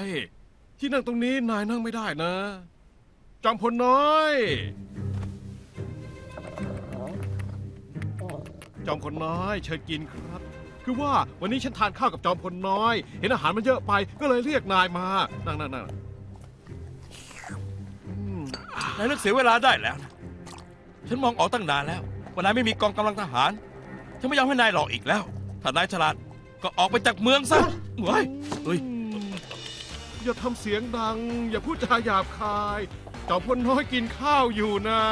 เฮ้ยที่นั่งตรงนี้นายนั่งไม่ได้นะ จอมพลน้อย จอมพลน้อยเชิญกินครับ คือว่าวันนี้ฉันทานข้าวกับจอมพลน้อย เห็นอาหารมันเยอะไปก็เลยเรียกนายมา นั่งนั่งนั่งอืมนายเลิกเสียเวลาได้แล้วนะฉันมองออกตั้งนานแล้วว่านายไม่มีกองกำลังทหาร ฉันไม่ยอมให้นายหลอกอีกแล้ว ถ้านายฉลาดก็ออกไปจากเมืองซะเฮ้ยเฮ้ย อย่าทำเสียงดัง อย่าพูดจาหยาบคายจอมพลน้อยกินข้าวอยู่นะ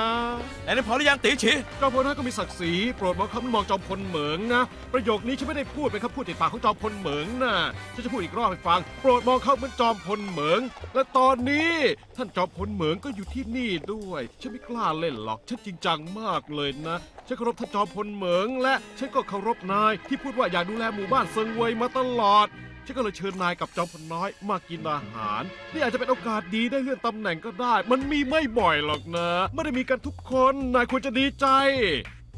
นายได้พอหรือยังตีฉีจอมพลน้อยก็มีศักดิ์ศรีโปรดมองคำมองจอมพลเหมิงนะประโยคนี้ฉันไม่ได้พูดเป็นคำพูดติดปากของจอมพลเหมิงนะฉันจะพูดอีกรอบให้ฟัง โปรดมองเขาเหมือนจอมพลเหมิง และตอนนี้ท่านจอมพลเหมิงก็อยู่ที่นี่ด้วยฉันไม่กล้าเล่นหรอกฉันจริงจังมากเลยนะฉันเคารพท่านจอมพลเหมิง และฉันก็เคารพนายที่พูดว่าอยากดูแลหมู่บ้านเซิงเวยมาตลอด ฉันก็เลยเชิญนายกับจอมพลน้อยมากินอาหาร นี่อาจจะเป็นโอกาสดีได้เลื่อนตำแหน่งก็ได้ มันมีไม่บ่อยหรอกนะ ไม่ได้มีกันทุกคน นายควรจะดีใจ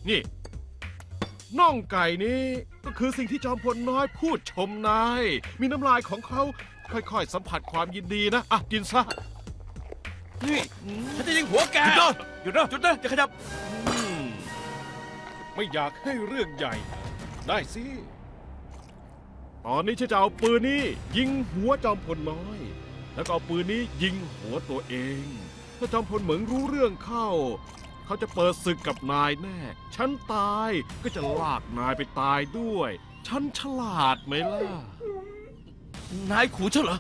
นี่น่องไก่นี้ก็คือสิ่งที่จอมพลน้อยพูดชมนาย มีน้ำลายของเขาค่อยๆ สัมผัสความยินดีนะ อะ กินซะ นี่ฉันจะยิงหัวแกหยุดนะหยุดนะหยุดนะอย่าขยับอืมไม่อยากให้เรื่องใหญ่ ได้สิ ตอนนี้ฉันจะเอาปืนนี้ยิงหัวจอมพลน้อย แล้วก็เอาปืนนี้ยิงหัวตัวเอง ถ้าจอมพลเหมืองรู้เรื่องเข้า เขาจะเปิดศึกกับนายแน่ ฉันตายก็จะลากนายไปตายด้วย ฉันฉลาดไหมล่ะ นายขู่ฉันเหรอ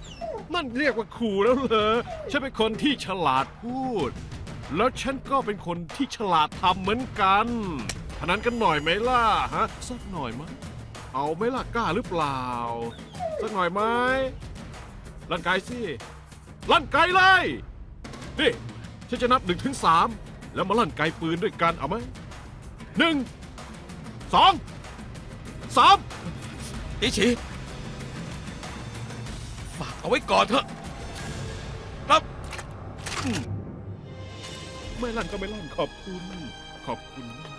นั่นเรียกว่าขู่แล้วเหรอ ฉันเป็นคนที่ฉลาดพูด แล้วฉันก็เป็นคนที่ฉลาดทำเหมือนกันพนันกันหน่อยไหมล่ะฮะสักหน่อยมั้ย เอาไหมล่ะกล้าหรือเปล่า สักหน่อยไหมลั่นไกสิลั่นไกเลยนี่ฉันจะนับหนึ่งถึงสามแล้วมาลั่นไกปืนด้วยกันเอาไหมหนึ่งสองสามตีฉีฝากเอาไว้ก่อนเถอะรับไม่ลั่นก็ไม่ลั่นขอบคุณ ขอบคุณมาก